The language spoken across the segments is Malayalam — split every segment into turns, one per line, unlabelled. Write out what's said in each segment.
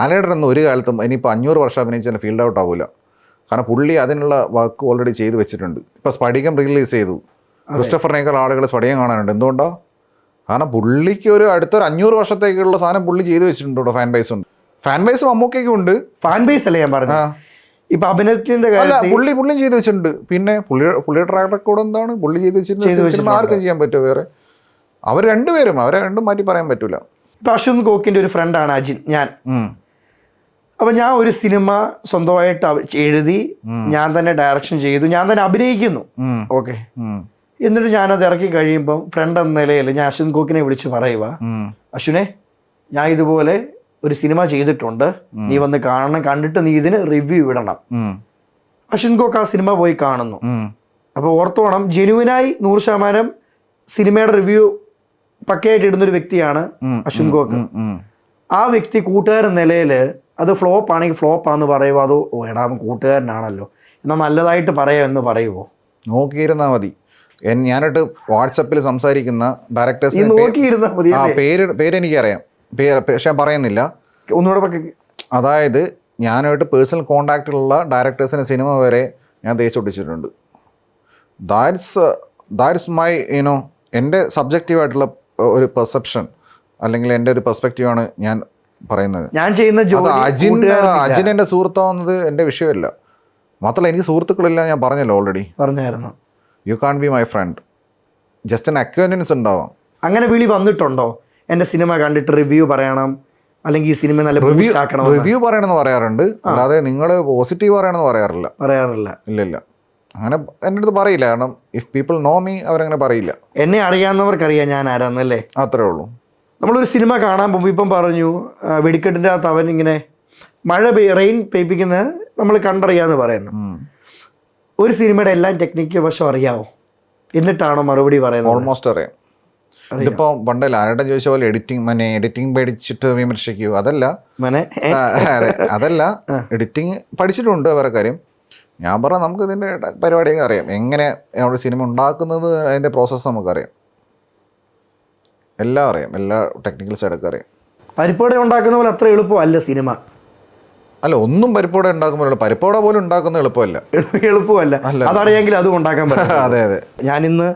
ലാലേട്ടൻ എന്ന ഒരു കാലത്തും ഇനിയിപ്പോൾ അഞ്ഞൂറ് വർഷം അഭിനയിച്ചാൽ ഫീൽഡ് ഔട്ട് ആവില്ല കാരണം പുള്ളി അതിനുള്ള വർക്ക് ഓൾറെഡി ചെയ്തു വെച്ചിട്ടുണ്ട്. ഇപ്പോൾ സ്പടികം റിലീസ് ചെയ്തു. ക്രിസ്റ്റഫറിനേക്കാൾ ആളുകൾ സ്പടികം കാണാനുണ്ട്. എന്തുകൊണ്ടോ? കാരണം പുള്ളിക്ക് ഒരു അടുത്തൊരു അഞ്ഞൂറ് വർഷത്തേക്കുള്ള സാധനം പുള്ളി ചെയ്തു വെച്ചിട്ടുണ്ട് കേട്ടോ ഫാൻ ബേസ് ഉണ്ട്. ഫാൻ ബേസ് മമ്മൂക്കയ്ക്കും ഉണ്ട്.
ഫാൻ ബേസ് അല്ലേ ഞാൻ പറഞ്ഞു ഇപ്പൊ അഭിനയത്തിന്റെ
പുള്ളി പുള്ളിയും ചെയ്തു വെച്ചിട്ടുണ്ട്. പിന്നെ പുള്ളി പുള്ളിയുടെ ട്രാക്ക് റെക്കോർഡ് എന്താണ്? പുള്ളി ചെയ്തു വെച്ചിട്ടുണ്ട് ആർക്കും ചെയ്യാൻ പറ്റുമോ വേറെ? അവർ രണ്ടുപേരും അവരെ രണ്ടും മാറ്റി പറയാൻ പറ്റൂല.
ഇപ്പൊ അശ്വന്ത് കോക്കിന്റെ ഒരു ഫ്രണ്ടാണ് അജിൻ ഞാൻ. അപ്പൊ ഞാൻ ഒരു സിനിമ സ്വന്തമായിട്ട് എഴുതി ഞാൻ തന്നെ ഡയറക്ഷൻ ചെയ്തു. ഞാൻ തന്നെ അഭിനയിക്കുന്നു. ഓക്കെ. എന്നിട്ട് ഞാനത് ഇറക്കി കഴിയുമ്പോൾ ഫ്രണ്ട് എന്ന നിലയിൽ ഞാൻ അശ്വിൻ കോക്കിനെ വിളിച്ച് പറയുക അശ്വിനെ ഞാൻ ഇതുപോലെ ഒരു സിനിമ ചെയ്തിട്ടുണ്ട്. നീ വന്ന് കാണണം. കണ്ടിട്ട് നീ ഇതിന് റിവ്യൂ ഇടണം. അശ്വിൻ കോക്ക് ആ സിനിമ പോയി കാണുന്നു.
അപ്പൊ
അപ്പോൾ ഓർത്തോണം ജെനുവിനായി നൂറ് ശതമാനം സിനിമയുടെ റിവ്യൂ പക്കയായിട്ട് ഇടുന്നൊരു വ്യക്തിയാണ്. അശ്വിൻ കോക്ക്. ആ വ്യക്തി കൂട്ടുകാരൻ നിലയിൽ അത് ഫ്ലോപ്പ് ആണെങ്കിൽ ഫ്ലോപ്പ് ആണെന്ന് പറയുമോ അതോ എടാ കൂട്ടുകാരനാണല്ലോ. എന്നാൽ നല്ലതായിട്ട് പറയാം എന്ന് പറയുമോ
നോക്കിയിരുന്നാ മതി. ഞാനിട്ട് വാട്സപ്പിൽ സംസാരിക്കുന്ന ഡയറക്ടേഴ്സ്
നോക്കിയിരുന്നാൽ മതി
ആ? പേര് പേരെനിക്കറിയാം. പേര് പക്ഷെ ഞാൻ പറയുന്നില്ല.
ഒന്നുകൂടെ
അതായത് ഞാനായിട്ട് പേഴ്സണൽ കോണ്ടാക്റ്റിലുള്ള ഡയറക്ടേഴ്സിന്റെ സിനിമ വരെ ഞാൻ തേച്ചൊട്ടിച്ചിട്ടുണ്ട് that's that's my you know എന്റെ സബ്ജക്റ്റീവായിട്ടുള്ള ഒരു പെർസെപ്ഷൻ അല്ലെങ്കിൽ എന്റെ ഒരു പെർസ്പെക്റ്റീവാണ് ഞാൻ പറയുന്നത്.
ഞാൻ ചെയ്യുന്ന ജോലി
അജിൻ. അജിൻ എന്റെ സുഹൃത്താവുന്നത് എന്റെ വിഷയമല്ല. മാത്രമല്ല എനിക്ക് സുഹൃത്തുക്കളില്ല ഞാൻ പറഞ്ഞല്ലോ ഓൾറെഡി
പറഞ്ഞായിരുന്നു.
You can be my friend just an acquaintance ഉണ്ടാവാം.
അങ്ങനെ വിളി വന്നിട്ടുണ്ടോ? എന്റെ സിനിമ കണ്ടിട്ട് റിവ്യൂ പറയണം. അല്ലെങ്കിൽ ഈ സിനിമ നല്ല
റിവ്യൂ
ആക്കണം
റിവ്യൂ പറയണമെന്ന് പറയാറുണ്ട്. അല്ലാതെ നിങ്ങൾ പോസിറ്റീവ് പറയണമെന്ന് പറയാറില്ല.
പറയാറില്ല.
ഇല്ല ഇല്ല. അങ്ങനെ എന്റെ അടുത്ത് പറയില്ല. കാരണം ഇഫ് പീപ്പിൾ നോ മീ അവരങ്ങനെ പറയില്ല.
എന്നെ അറിയാവുന്നവർക്കറിയാം ഞാൻ ആരാന്നല്ലേ?
അത്രേ ഉള്ളൂ.
നമ്മളൊരു സിനിമ കാണാൻ പോകുമ്പോൾ ഇപ്പം പറഞ്ഞു വെടിക്കെട്ടിന്റെ അകത്ത് അവൻ ഇങ്ങനെ മഴ പെയ് റെയിൻ പെയ്പ്പിക്കുന്നത് നമ്മൾ കണ്ടറിയാന്ന് പറയുന്നു. ഒരു സിനിമയുടെ എല്ലാം ടെക്നിക്കൽ വശം അറിയാവോ? എന്നിട്ടാണോ മറുപടി പറയുന്നത്?
ഓൾമോസ്റ്റ് അറിയാം. ഇതിപ്പോ പണ്ട് ലാലേട്ടൻ ചോദിച്ച പോലെ എഡിറ്റിംഗ് മനെ എഡിറ്റിംഗ് പഠിച്ചിട്ട് വിമർശിക്കൂ. അതല്ല.
മനെ
അതല്ല. എഡിറ്റിംഗ് പഠിച്ചിട്ടുണ്ട് വേറെ കാര്യം. ഞാൻ പറഞ്ഞ നമുക്ക് ഇതിന്റെ പരിപാടിയൊക്കെ അറിയാം. എങ്ങനെ നമ്മുടെ സിനിമ ഉണ്ടാക്കുന്നത് അതിന്റെ പ്രോസസ്സ് നമുക്കറിയാം എല്ലാം അറിയാം. എല്ലാ ടെക്നിക്കൽ സൈഡൊക്കെ അറിയാം.
പരിപ്പോടെ ഉണ്ടാക്കുന്ന പോലെ അത്ര എളുപ്പമല്ല സിനിമ.
അല്ല ഒന്നും പരിപ്പോടെ ഉണ്ടാക്കുമ്പോൾ പരിപ്പോടെ പോലും ഉണ്ടാക്കുന്ന എളുപ്പമല്ല.
എളുപ്പമല്ല. അതറിയാമെങ്കിൽ അതും ഉണ്ടാക്കാൻ പറ്റും
അതെ അതെ.
ഞാൻ ഇന്ന്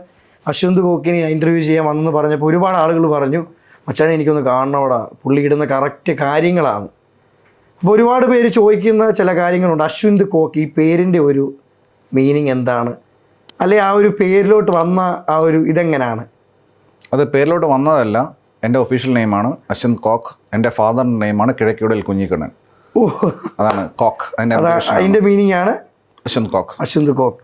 അശ്വന്ത് കോക്കിനെ ഇന്റർവ്യൂ ചെയ്യാൻ വന്നെന്ന് പറഞ്ഞപ്പോൾ ഒരുപാട് ആളുകൾ പറഞ്ഞു മച്ചാനെ എനിക്കൊന്ന് കാണണോടാ. പുള്ളി ഇടുന്ന കറക്റ്റ് കാര്യങ്ങളാണ്. അപ്പോൾ ഒരുപാട് പേര് ചോദിക്കുന്ന ചില കാര്യങ്ങളുണ്ട്. അശ്വന്ത് കോക്ക് ഈ പേരിന്റെ ഒരു മീനിങ് എന്താണ്? അല്ലെ ആ ഒരു പേരിലോട്ട് വന്ന ആ ഒരു ഇതെങ്ങനെയാണ്
അത് പേരിലോട്ട് വന്നതല്ല എന്റെ ഒഫീഷ്യൽ നെയിമാണ് അശ്വന്ത് കോക്ക്. എന്റെ ഫാദറിന്റെ നെയിമാണ് കിഴക്കിയുടൽ കുഞ്ഞിക്കണ്ണൻ.
ഓ.
അതാണ് കോക്ക്. അതിന്റെ
അതാ അതിന്റെ മീനിങ് ആണ്
അശ്വന്ത് കോക്ക്.
അശ്വന്ത് കോക്ക്.